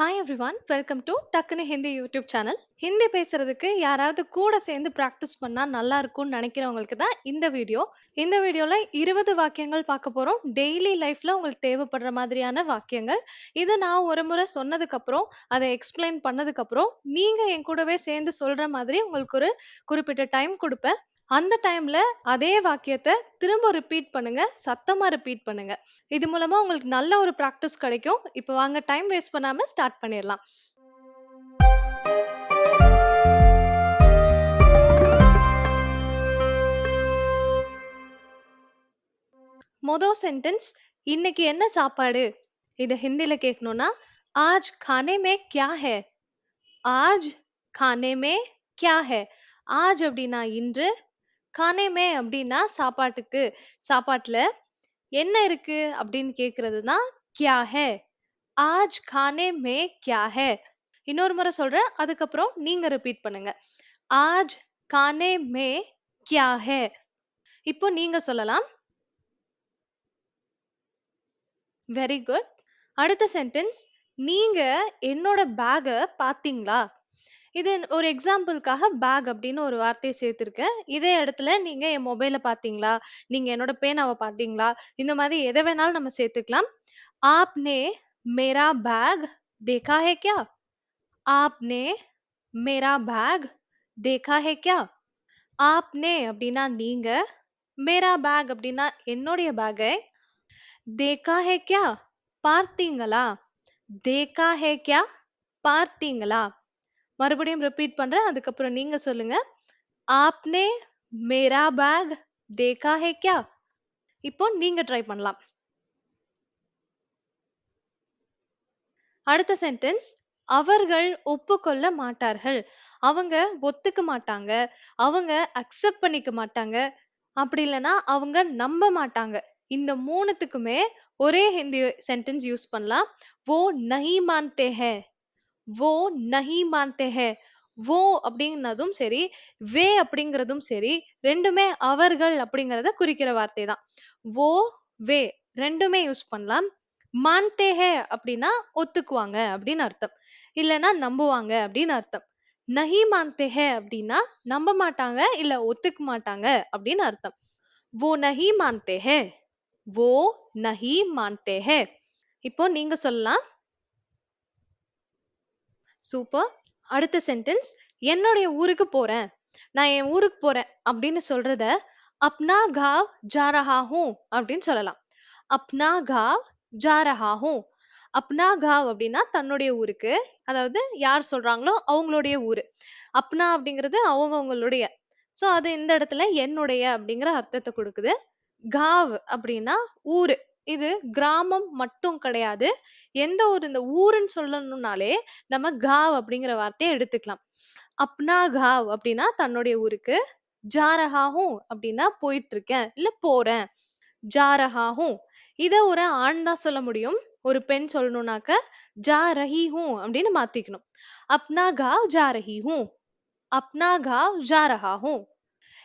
Hi one welcome to டக்குனு Hindi YouTube channel Hindi பேசுறதுக்கு யாராவது கூட சேர்ந்து ப்ராக்டிஸ் பண்ணா நல்லா இருக்கும்னு நினைக்கிறவங்களுக்கு தான் இந்த வீடியோ இந்த வீடியோல இருபது வாக்கியங்கள் பார்க்க போறோம். டெய்லி லைஃப்ல உங்களுக்கு தேவைப்படுற மாதிரியான வாக்கியங்கள். இதை நான் ஒரு முறை சொன்னதுக்கு அப்புறம் அதை எக்ஸ்பிளைன் பண்ணதுக்கு அப்புறம் நீங்க என் கூடவே சேர்ந்து சொல்ற மாதிரி உங்களுக்கு ஒரு குறிப்பிட்ட டைம் கொடுப்பேன். அந்த டைம்ல அதே வாக்கியத்தை திரும்ப ரிப்பீட் பண்ணுங்க சத்தமா ரிப்பீட் பண்ணுங்க. இது மூலமா உங்களுக்கு நல்ல ஒரு ப்ராக்டிஸ் கிடைக்கும். இப்போ வாங்க டைம் வேஸ்ட் பண்ணாம ஸ்டார்ட் பண்ணிடலாம். மொதல் சென்டென்ஸ் இன்னைக்கு என்ன சாப்பாடு? இதை ஹிந்தியில் கேட்கணும்னா ஆஜ் கானே மே கியா ஹே? ஆஜ் கானே மே கியா ஹே? ஆஜ் அப்படின்னா இன்று खाने में அப்படின்னா சாப்பாட்டுக்கு சாப்பாட்டுல என்ன இருக்கு அப்படின்னு கேக்குறது தான் क्या है आज खाने में क्या है இன்னொரு முறை சொல்றேன் அதுக்கப்புறம் நீங்க ரிப்பீட் பண்ணுங்க आज खाने में क्या है இப்போ நீங்க சொல்லலாம் வெரி குட் அடுத்த சென்டென்ஸ் நீங்க என்னோட பேக பாத்தீங்களா இது ஒரு எக்ஸாம்பிளுக்காக பேக் அப்படின்னு ஒரு வார்த்தையை சேர்த்திருக்கேன் இதே இடத்துல நீங்க என் மொபைல பாத்தீங்களா நீங்க என்னோட பேனாவை பாத்தீங்களா இந்த மாதிரி எதை வேணாலும் நம்ம சேர்த்துக்கலாம் ஆப்னே மேரா பேக் देखा है क्या आपने मेरा बैग देखा है क्या आपने அப்படின்னா நீங்க மேரா பேக் அப்படின்னா என்னுடைய பேக்கை देखा है क्या பார்த்தீங்களா देखा है क्या பார்த்தீங்களா மறுபடியும் ரிப்பீட் பண்றேன். அதுக்கப்புறம் நீங்க சொல்லுங்க. ஆப்னே மேரா பேக் தேகா ஹே கியா? இப்போ நீங்க ட்ரை பண்ணலாம். அடுத்த சென்டென்ஸ் அவர்கள் ஒப்புக்கொள்ள மாட்டார்கள். அவங்க ஒத்துக்க மாட்டாங்க. அவங்க அக்செப்ட் பண்ணிக்க மாட்டாங்க. அப்படி இல்லைன்னா அவங்க நம்ப மாட்டாங்க. இந்த மூணுத்துக்குமே ஒரே ஹிந்தி சென்டென்ஸ் யூஸ் பண்ணலாம். ஓ நஹி மான்தே ஹே. वो नहीं मानते हैं वो அப்படிங்கிறதும் சரி வே அப்படிங்கிறதும் சரி ரெண்டுமே அவர்கள் அப்படிங்கறத குறிக்கிற வார்த்தை தான் wo வே ரெண்டுமே யூஸ் பண்ணலாம் மான்தே ஹே அப்படின்னா ஒத்துக்குவாங்க அப்படின்னு அர்த்தம் இல்லைன்னா நம்புவாங்க அப்படின்னு அர்த்தம் நஹி மான்தே ஹே அப்படின்னா நம்ப மாட்டாங்க இல்ல ஒத்துக்க மாட்டாங்க அப்படின்னு அர்த்தம் वो नहीं मानते हैं वो नहीं मानते हैं இப்போ நீங்க சொல்லலாம் சூப்பர் அடுத்த சென்டென்ஸ் என்னுடைய ஊருக்கு போறேன். நான் என் ஊருக்கு போறேன் அப்படின்னு சொல்றத அப்னா காவ் ஜா ரஹா ஹூம் அப்படின்னு சொல்லலாம். அப்னா காவ் ஜா ரஹா ஹூம் அப்னா காவ் அப்படின்னா தன்னுடைய ஊருக்கு அதாவது யார் சொல்றாங்களோ அவங்களுடைய ஊரு. அப்னா அப்படிங்கிறது அவங்கவுங்களுடைய. ஸோ அது இந்த இடத்துல என்னுடைய அப்படிங்கிற அர்த்தத்தை கொடுக்குது. காவ் அப்படின்னா ஊரு. இது கிராமம் மட்டும் கிடையாது. எந்த ஒரு இந்த ஊருன்னு சொல்லணும்னாலே நம்ம காவ் அப்படிங்கிற வார்த்தையை எடுத்துக்கலாம். அப்னா காவ் அப்படின்னா தன்னுடைய ஊருக்கு ஜாரஹாவும் அப்படின்னா போயிட்டு இருக்கேன் இல்ல போறேன். ஜாரஹாவும் இத ஒரு ஆண் தான் சொல்ல முடியும். ஒரு பெண் சொல்லணும்னாக்க ஜா ரஹி அப்படின்னு மாத்திக்கணும். அப்னா காவ் ஜா ரஹி அப்னா காவ் ஜா ரஹா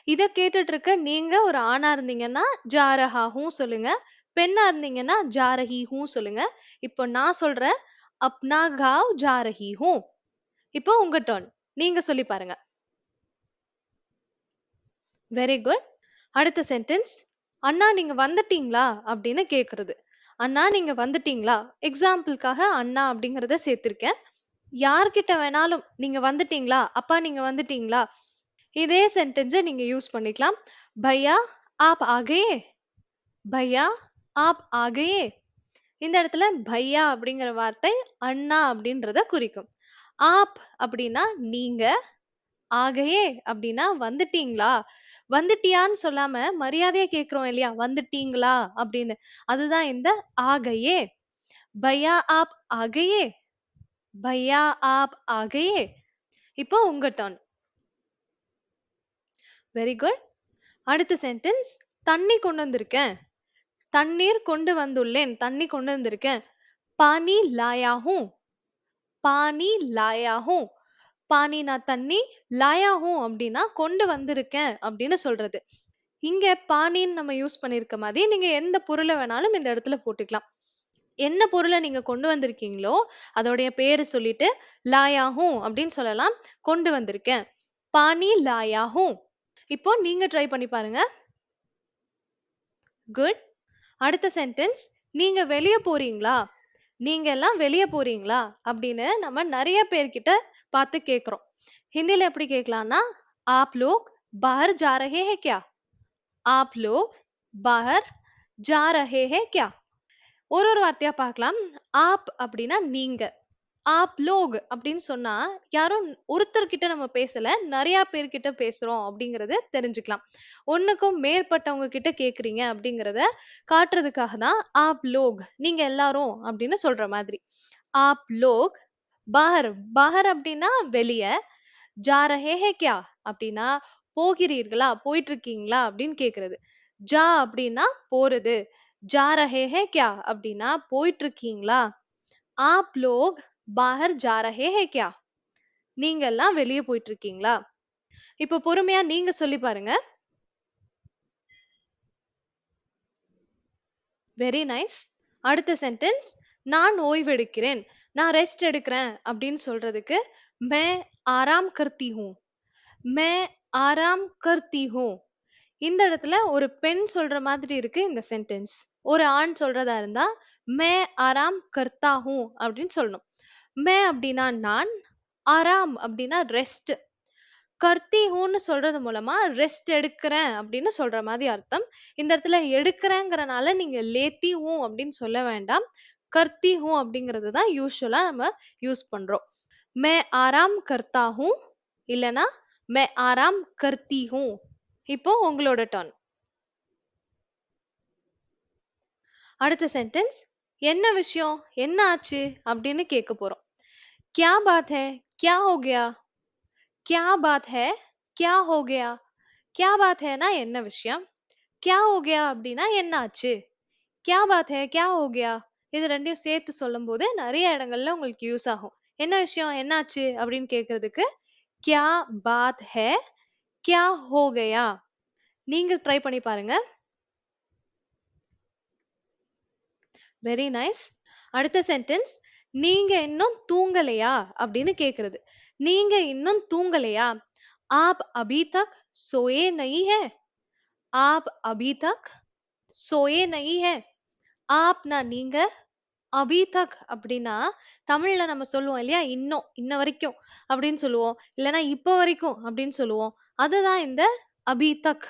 இத கேட்டுட்டு இருக்க நீங்க ஒரு ஆணா இருந்தீங்கன்னா ஜா ரஹா சொல்லுங்க. பெண்ணா இருந்தீங்கன்னா ஜா ரஹி சொல்லுங்க. இப்போ நான் சொல்றேன் அப்னா காவ் ஜா ரஹி ஹூம் இப்போ உங்க டர்ன் நீங்க சொல்லி பாருங்க. வெரி குட் அடுத்த சென்டென்ஸ் அண்ணா நீங்க வந்துட்டீங்களா? அப்படின்னு கேக்குறது. அண்ணா நீங்க வந்துட்டீங்களா? எக்ஸாம்பிளுக்காக அண்ணா அப்படிங்கிறத சேர்த்திருக்கேன். யார்கிட்ட வேணாலும் நீங்க வந்துட்டீங்களா? அப்பா நீங்க வந்துட்டீங்களா? இதே சென்டென்ஸை நீங்க யூஸ் பண்ணிக்கலாம். பையா ஆப் ஆகையே? பையா ஆப் ஆகையே. இந்த இடத்துல பையா அப்படிங்கிற வார்த்தை அண்ணா அப்படின்றத குறிக்கும். ஆப் அப்படின்னா நீங்க ஆகையே அப்படின்னா வந்துட்டீங்களா? வந்துட்டியான்னு சொல்லாம மரியாதையா கேக்குறோம் இல்லையா? வந்துட்டீங்களா? அப்படின்னு. அதுதான் இந்த ஆகையே. பையா ஆப் ஆகையே. பையா ஆப் ஆகையே. இப்போ உங்க டர்ன் வெரி குட் அடுத்த சென்டென்ஸ் தண்ணி கொண்டு வந்திருக்கேன். தண்ணீர் கொண்டு வந்துள்ளேன் தண்ணி கொண்டு வந்திருக்கேன் பானி லாயா ஹூம் பானி லாயா ஹூம் பானினா தண்ணி லாயா ஹூம் அப்படின்னா கொண்டு வந்திருக்கேன் அப்படின்னு சொல்றது இங்க பானின்னு நம்ம யூஸ் பண்ணிருக்க மாதிரி நீங்க எந்த பொருளை வேணாலும் இந்த இடத்துல போட்டுக்கலாம் என்ன பொருளை நீங்க கொண்டு வந்திருக்கீங்களோ, அதோடைய பேரு சொல்லிட்டு லாயாகும் அப்படின்னு சொல்லலாம். கொண்டு வந்திருக்கேன். பானி லாயாகும் இப்போ நீங்க ட்ரை பண்ணி பாருங்க. குட். அடுத்த சென்டென்ஸ் நீங்க வெளியே போறீங்களா? நீங்க எல்லாம் வெளியே போறீங்களா? அப்படின்னு நம்ம நிறைய பேர்கிட்ட பார்த்து கேட்குறோம் ஹிந்தியில எப்படி கேட்கலாம்னா ஆப் லோக் பஹர் ஜா ரஹே ஹே கியா? ஆப் லோக் பாஹர் ஜா ரஹே ஹே கியா? ஒரு ஒரு வார்த்தையா பார்க்கலாம். ஆப் அப்படின்னா நீங்க. ஆப் லோக் அப்படின்னு சொன்னா யாரும் ஒருத்தர் கிட்ட நம்ம பேசல. நெறைய பேர்கிட்ட பேசுறோம் அப்படிங்கிறத தெரிஞ்சுக்கலாம். ஒண்ணுக்கும் மேற்பட்டவங்க கிட்ட கேட்கிறீங்க அப்படிங்கிறத காட்டுறதுக்காக தான் ஆப் லோக் நீங்க எல்லாரும் அப்படின்னு சொல்ற மாதிரி. ஆப் லோக் பாஹர் பாஹர் அப்படின்னா வெளிய. ஜா கியா அப்படின்னா போகிறீர்களா? போயிட்டு இருக்கீங்களா? அப்படின்னு கேட்கிறது. ஜா அப்படின்னா போறது. ஜா கியா அப்படின்னா போயிட்டு இருக்கீங்களா? ஆப் லோக் பாஹர் ஜா ரஹே ஹே கியா? நீங்க எல்லாம் வெளிய போயிட்டு இருக்கீங்களா? இப்போ பொறுமையா நீங்க சொல்லி பாருங்க. Very nice. அடுத்த சென்டென்ஸ் நான் ஓய்வெடுக்கிறேன். நான் ரெஸ்ட் எடுக்கிறேன் அப்படின்னு சொல்றதுக்கு मैं आराम करती हूँ. मैं आराम करती हूँ. இந்த இடத்துல ஒரு பெண் சொல்ற மாதிரி இருக்கு இந்த சென்டென்ஸ். ஒரு ஆண் சொல்றதா இருந்தா मैं आराम करता हूँ அப்படின்னு சொல்லணும். मैं அப்படின்னா நான், ஆராம் அப்படின்னா ரெஸ்ட். கர்த்தி ஹூன்னு சொல்றது மூலமா ரெஸ்ட் எடுக்கிறேன் அப்படின்னு சொல்ற மாதிரி அர்த்தம். இந்த இடத்துல எடுக்கிறேங்கிறனால நீங்க லேத்தி ஹூ அப்படின்னு சொல்ல வேண்டாம். கர்த்தி ஹூ அப்படிங்கிறது தான் யூசுவலா நம்ம யூஸ் பண்றோம். मैं आराम करता हूँ இல்லனா मैं आराम करती हूँ. இப்போ உங்களோட டர்ன். அடுத்த சென்டென்ஸ் என்ன விஷயம்? என்ன ஆச்சு? அப்படின்னு கேட்க போறோம். क्या बात है? क्या हो गया? क्या बात है? क्या हो गया? क्या बात हैன்னா என்ன விஷயம்? क्या हो गया அப்படின்னா என்ன ஆச்சு? क्या बात है? क्या हो गया? இது 2யும் சேர்த்து சொல்லும்போது நிறைய இடங்கள்ல உங்களுக்கு யூஸ் ஆகும். என்ன விஷயம்? என்னாச்சு? அப்படின்னு கேட்கறதுக்கு கியா பாத் ஹே கியா हो गया? நீங்க ட்ரை பண்ணி பாருங்க. Very nice. அடுத்த சென்டென்ஸ் நீங்க இன்னும் தூங்கலையா? அப்படின்னு கேட்கிறது. நீங்க இன்னும் தூங்கலையா? आप अभी तक सोए नहीं है? आप अभी तक सोए नहीं है? ஆப்னா நீங்க அபி தக் அப்படின்னா தமிழ்ல நம்ம சொல்லுவோம் இல்லையா இன்னும் இன்ன வரைக்கும் அப்படின்னு சொல்லுவோம் இல்லைன்னா இப்ப வரைக்கும் அப்படின்னு சொல்லுவோம் அதுதான் இந்த அபி தக்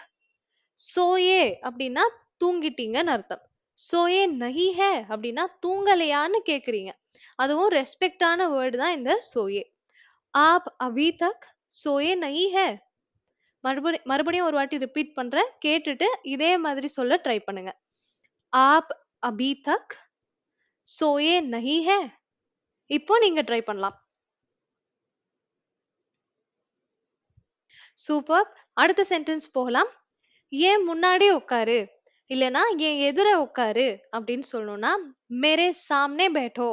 சோயே அப்படின்னா தூங்கிட்டீங்கன்னு அர்த்தம் சோயே நஹி ஹே அப்படின்னா தூங்கலையான்னு கேக்குறீங்க அதுவும் ரெஸ்பெக்டான வேர்டு தான் இந்த சோயே ஆப் அபி தக் சோயே நஹி ஹே. மறுபடி மறுபடியும் ஒரு வாட்டி ரிப்பீட் பண்ணுறேன் கேட்டுட்டு இதே மாதிரி சொல்ல ட்ரை பண்ணுங்க. ஆப் அபி தக் சோயே நஹி ஹே. இப்போ நீங்க ட்ரை பண்ணலாம். சூப்பர் அடுத்த சென்டென்ஸ் போகலாம். ஏன் முன்னாடி உட்காரு இல்லனா என் எதிர உட்காரு அப்படின்னு சொல்லணும்னா மேரே சாம்னே பேட்டோ.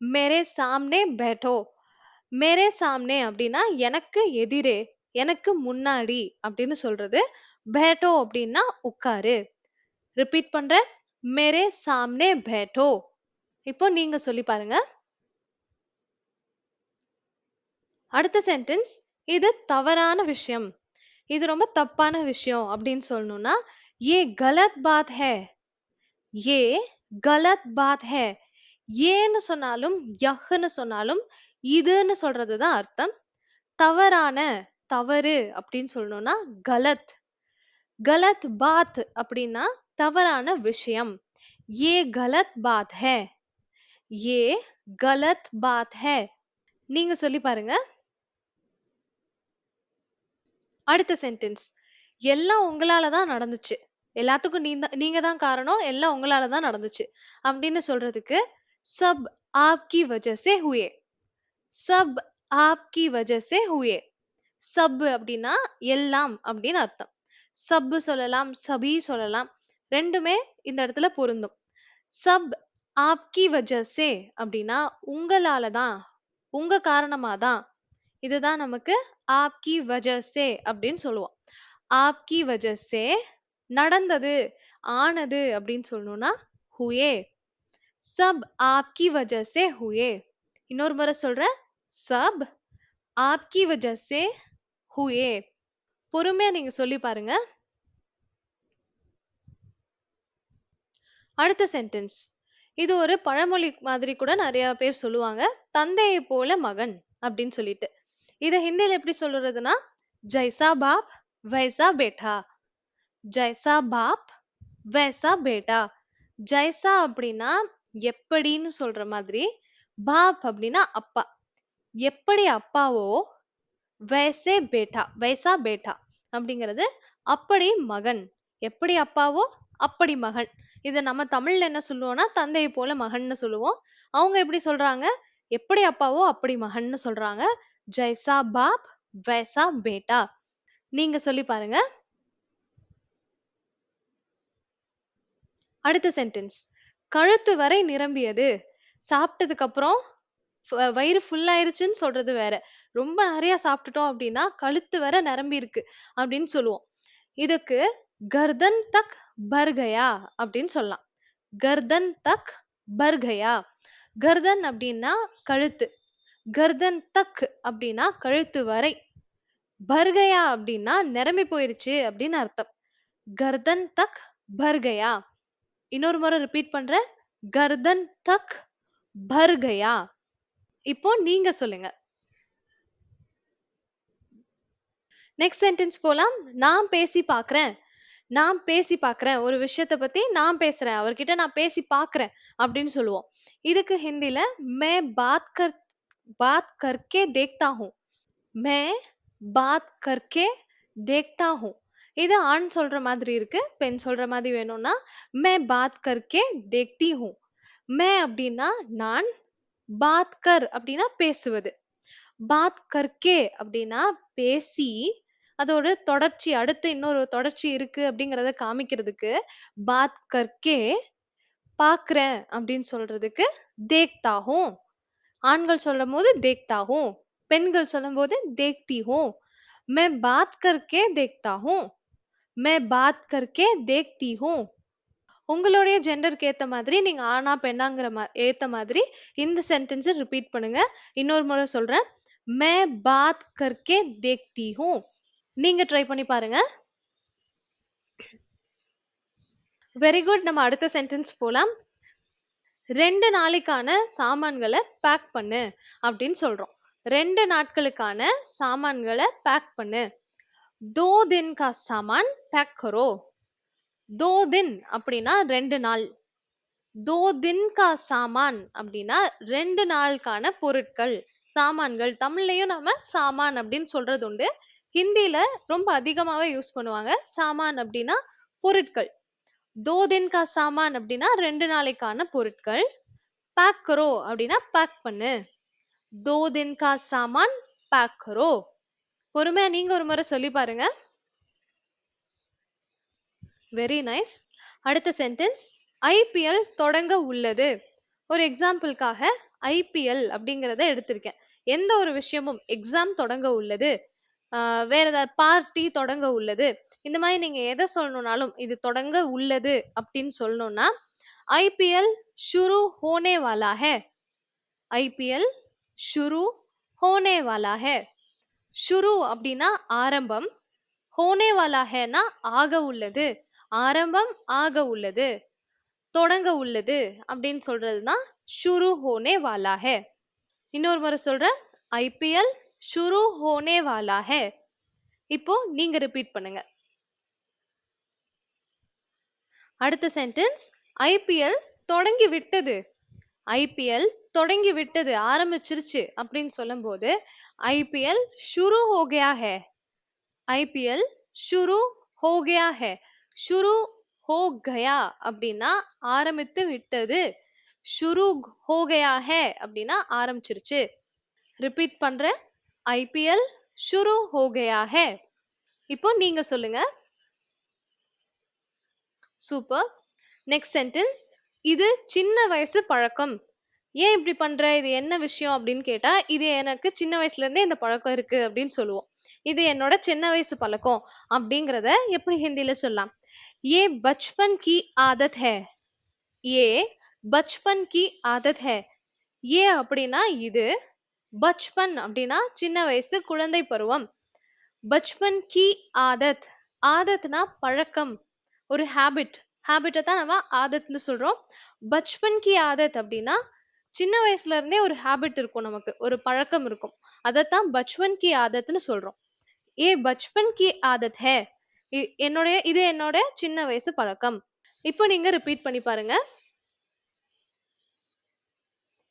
மேரே சாம்னே பேட்டோ. மேரே சாம்னே அப்படின்னா எனக்கு எதிரே எனக்கு முன்னாடி அப்படின்னு சொல்றது. பேட்டோ அப்படின்னா உட்காரு. ரிப்பீட் பண்றேன் மேரே சாம்னே பேட்டோ. இப்போ நீங்க சொல்லி பாருங்க. அடுத்த சென்டென்ஸ் இது தவறான விஷயம். இது ரொம்ப தப்பான விஷயம் அப்படின்னு சொல்லணும்னா ஏ கலத் பாத் ஹே. ஏ கலத் பாத் ஹே. ஏன்னு சொன்னாலும் யஹ்ன்னு சொன்னாலும் இதுன்னு சொல்றதுதான் அர்த்தம். தவறான தவறு அப்படின்னு சொல்லணும்னா கலத். கலத் பாத் அப்படின்னா தவறான விஷயம். ஏ கலத் பாத் ஹே. ஏ கலத் பாத் ஹே. நீங்க சொல்லி பாருங்க. அடுத்த சென்டென்ஸ் எல்லாம் உங்களால தான் நடந்துச்சு. எல்லாத்துக்கும் நீ நீங்க தான் காரணம். எல்லாம் உங்களால தான் நடந்துச்சு. அப்படின்னு சொல்றதுக்கு सब आपकी वजह से हुए। சப் ஆப்கி வஜசே ஹுயே சப் அப்படின்னா எல்லாம் அப்படின்னு அர்த்தம் சப்பு சொல்லலாம் சபி சொல்லலாம் ரெண்டுமே இந்த இடத்துல பொருந்தும். சப் ஆப்கி வஜசே அப்படின்னா உங்களால தான் உங்க காரணமா தான் இதுதான் நமக்கு ஆப்கி வஜசே அப்படின்னு சொல்லுவோம். ஆப்கி வஜசே நடந்தது ஆனது அப்படின்னு சொல்லணும்னா ஹுயே சப் ஆப்கி वजह से இன்னொரு முறை சொல்றேன் சப் ஆப்கி வஜா சே ஹுயே பொறுமையா நீங்க சொல்லி பாருங்க அடுத்த சென்டென்ஸ் இது ஒரு பழமொழி மாதிரி கூட நிறைய பேர் சொல்லுவாங்க தந்தையை போல மகன் அப்படின்னு சொல்லிட்டு இதை ஹிந்தியில் எப்படி சொல்றதுன்னா ஜைசா பாப் வைசா பேட்டா ஜைசா பாப் வைசா பேட்டா ஜைசா அப்படின்னா எப்படின்னு சொல்ற மாதிரி பாப் அப்படின்னா அப்பா. எப்படி அப்பாவோ வயசே பேட்டா வைசா பேட்டா அப்படிங்கிறது அப்படி மகன். எப்படி அப்பாவோ அப்படி மகன். இதை நம்ம தமிழ்ல என்ன சொல்லுவோம்னா தந்தையை போல மகன்னு சொல்லுவோம். அவங்க எப்படி சொல்றாங்க? எப்படி அப்பாவோ அப்படி மகன்னு சொல்றாங்க. ஜெய்சா பாப் வயசா பேட்டா. நீங்க சொல்லி பாருங்க. அடுத்த சென்டென்ஸ் கழுத்து வரை நிரம்பியது. சாப்பிட்டதுக்கு அப்புறம் ஃப- வயிறு ஃபுல் ஆயிருச்சுன்னு சொல்றது வேற. ரொம்ப நிறைய சாப்பிட்டுட்டோம் அப்படின்னா கழுத்து வரை நிரம்பியிருக்கு அப்படின்னு சொல்லுவோம். இதுக்கு கர்தன் தக் பர்கயா அப்படின்னு சொல்லலாம். கர்தன் தக் பர்கயா. கர்தன் அப்படின்னா கழுத்து. கர்தன் தக் அப்படின்னா கழுத்து வரை. பர்கயா அப்படின்னா நிரம்பி போயிருச்சு அப்படின்னு அர்த்தம். கர்தன் தக் பர்கயா. இன்னொரு முறை ரிப்பீட் பண்றேன் கர்தன் தக் பர்கயா. இப்போ நீங்க சொல்லுங்க. நெக்ஸ்ட் சென்டென்ஸ் போலாம். நான் பேசி பார்க்கறேன் நான் பேசி பார்க்குறேன் ஒரு விஷயத்த பத்தி நான் பேசுறேன். அவர்கிட்ட நான் பேசி பார்க்கறேன் அப்படின்னு சொல்லுவோம். இதுக்கு ஹிந்தில மே பாத் கர் பாத் கர்கே தேக்தா ஹூ மே பாத் கர்கே தேக்தா ஹூ இது ஆண் சொல்ற மாதிரி இருக்கு பெண் சொல்ற மாதிரி வேணும்னா மே பாத் கர்கே தேக்தி ஹூ மே அப்படின்னா நான் பாத் கர் அப்படின்னா பேசுவது. பாத் கர்கே அப்படின்னா பேசி அதோட தொடர்ச்சி அடுத்து இன்னொரு தொடர்ச்சி இருக்கு அப்படிங்கறத காமிக்கிறதுக்கு பாத் கர்கே பாக்குறேன் அப்படின்னு சொல்றதுக்கு தேக்தாகும் ஆண்கள் சொல்லும் போது தேக்தாகும் பெண்கள் சொல்லும் போது தேக்தி ஹோ மே பாத் கர்கே தேக்தாகும் மே பாத் கர்கே தேக்தி ஹூம் உங்களுடைய ஜெண்டருக்கு ஏத்த மாதிரி நீங்க ஆணா பெண்ணாங்கிற மா ஏத்த மாதிரி இந்த சென்டென்ஸை ரிப்பீட் பண்ணுங்க. இன்னொரு முறை சொல்றேன். மே பாத் கர்கே தேக்தி ஹூம் நீங்க ட்ரை பண்ணி பாருங்க. வெரி குட் நம்ம அடுத்த சென்டென்ஸ் போலாம். ரெண்டு நாளைக்கான சாமான்களை பேக் பண்ணு அப்படின்னு சொல்றோம். ரெண்டு நாட்களுக்கான சாமான்களை பேக் பண்ணு. தோ தின் கா சாமான் பேக் கரோ தோ தின் அப்படின்னா ரெண்டு நாள். தோ தின் கா சாமான் அப்படின்னா ரெண்டு நாளுக்கான பொருட்கள் சாமான்கள். தமிழ்லையும் நம்ம சாமான் அப்படின்னு சொல்றது உண்டு. ஹிந்தியில ரொம்ப அதிகமாவே யூஸ் பண்ணுவாங்க. சாமான் அப்படின்னா பொருட்கள். தோ தின் கா சாமான் அப்படின்னா ரெண்டு நாளைக்கான பொருட்கள். பேக் கரோ அப்படின்னா பேக் பண்ணு. தோ தின் கா சாமான் பேக் கரோ பொறுமையா நீங்க ஒரு முறை சொல்லி பாருங்க. வெரி நைஸ் அடுத்த சென்டென்ஸ் ஐபிஎல் தொடங்க உள்ளது. ஒரு எக்ஸாம்பிளுக்காக ஐபிஎல் அப்படிங்கிறத எடுத்திருக்கேன். எந்த ஒரு விஷயமும் எக்ஸாம் தொடங்க உள்ளது. வேற ஏதாவது பார்ட்டி தொடங்க உள்ளது. இந்த மாதிரி நீங்க எதை சொல்லணும்னாலும் இது தொடங்க உள்ளது அப்படின்னு சொல்லணும்னா ஐபிஎல் ஷுரு ஹோனே வாலா ஹே ஐபிஎல் ஷுரு ஹோனே வாலா ஹே ஷுரு அப்படின்னா ஆரம்பம் ஹோனே ஆக உள்ளது. ஆரம்பம் ஆக உள்ளது தொடங்க உள்ளது அப்படின்னு சொல்றதுதான் ஷுரு ஹோனே வாலா இன்னொரு முறை சொல்றேன் ஐபிஎல் ஷுரு ஹோனே வாலா இப்போ நீங்க ரிப்பீட் பண்ணுங்க. அடுத்த சென்டென்ஸ் ஐபிஎல் தொடங்கி விட்டது. ஐபிஎல் தொடங்கி விட்டது ஆரம்பிச்சிருச்சு அப்படின்னு சொல்லும்போது ஐபிஎல் ஷுரு ஹோ. கயா ஹே ஐபிஎல் ஷுரு ஹோ கயா ஹே. ஷுரு ஹோ கயா அப்படின்னா ஆரம்பித்து விட்டது. ஷுரு ஹோ கயா ஹே அப்படின்னா ஆரம்பிச்சிருச்சு. ரிப்பீட் பண்றேன் ஐபிஎல் ஷுரு ஹோ கயா ஹே. இப்போ நீங்க சொல்லுங்க. சூப்பர். Next sentence. இது சின்ன வயசு பழக்கம். ஏன் இப்படி பண்ற இது என்ன விஷயம் அப்படின்னு கேட்டா இது எனக்கு சின்ன வயசுல இருந்தே இந்த பழக்கம் இருக்கு அப்படின்னு சொல்லுவோம் இது என்னோட சின்ன வயசு பழக்கம் அப்படிங்கறத எப்படி ஹிந்தில சொல்லலாம் ये बचपन की आदत है ये பச்பன் கி ஆதத் ஹை ஏ அப்படின்னா இது பச்பன் அப்படின்னா சின்ன வயசு குழந்தை பருவம் பச்பன் கி ஆதத் ஆதத்னா பழக்கம் ஒரு ஹேபிட் ஹேபிட்டை தான் நம்ம ஆதத்னு சொல்றோம் பச்பன் கி ஆதத் அப்படின்னா சின்ன வயசுல இருந்தே ஒரு ஹேபிட் இருக்கும் நமக்கு. ஒரு பழக்கம் இருக்கும். அதைத்தான் பச்பன் கி ஆதத்னு சொல்றோம். ஏ பச்பன் கி ஆதத் ஹே? இ- என்னுடைய இது என்னோட சின்ன வயசு பழக்கம். இப்போ நீங்க ரிப்பீட் பண்ணி பாருங்க.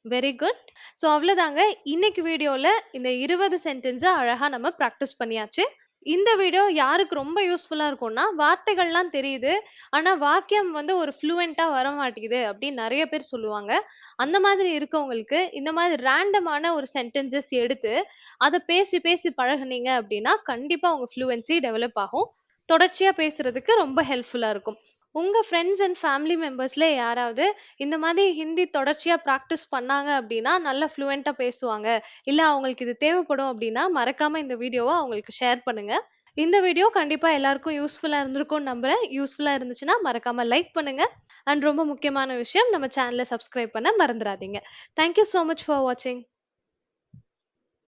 வெரி குட் ஸோ அவ்வளோதாங்க இன்னைக்கு வீடியோல இந்த இருபது சென்டென்ஸை அழகா நம்ம ப்ராக்டிஸ் பண்ணியாச்சு. இந்த வீடியோ யாருக்கு ரொம்ப யூஸ்ஃபுல்லா இருக்கும்னா வார்த்தைகள்லாம் தெரியுது. ஆனா வாக்கியம் வந்து ஒரு ஃப்ளூவெண்டா வர மாட்டேங்குது அப்படின்னு நிறைய பேர் சொல்லுவாங்க. அந்த மாதிரி இருக்கவங்களுக்கு இந்த மாதிரி ரேண்டமான ஒரு சென்டென்சஸ் எடுத்து அதை பேசி பேசி பழகுனீங்க அப்படின்னா கண்டிப்பா உங்க ஃப்ளூவன்சி டெவலப் ஆகும். தொடர்ச்சியா பேசுறதுக்கு ரொம்ப ஹெல்ப்ஃபுல்லா இருக்கும். உங்க ஃப்ரெண்ட்ஸ் அண்ட் ஃபேமிலி மெம்பர்ஸ்ல யாராவது இந்த மாதிரி ஹிந்தி தொடர்ச்சியா ப்ராக்டிஸ் பண்ணாங்க அப்படின்னா நல்லா ஃப்ளூவெண்டா பேசுவாங்க. இல்ல அவங்களுக்கு இது தேவைப்படும் அப்படின்னா மறக்காம இந்த வீடியோவை அவங்களுக்கு ஷேர் பண்ணுங்க. இந்த வீடியோ கண்டிப்பா எல்லாருக்கும் யூஸ்ஃபுல்லா இருந்திருக்கும்னு நம்புறேன். யூஸ்ஃபுல்லா இருந்துச்சுன்னா மறக்காம லைக் பண்ணுங்க. அண்ட் ரொம்ப முக்கியமான விஷயம் நம்ம சேனலை சப்ஸ்கிரைப் பண்ண மறந்துடாதீங்க. தேங்க்யூ ஸோ மச் ஃபார் வாட்சிங்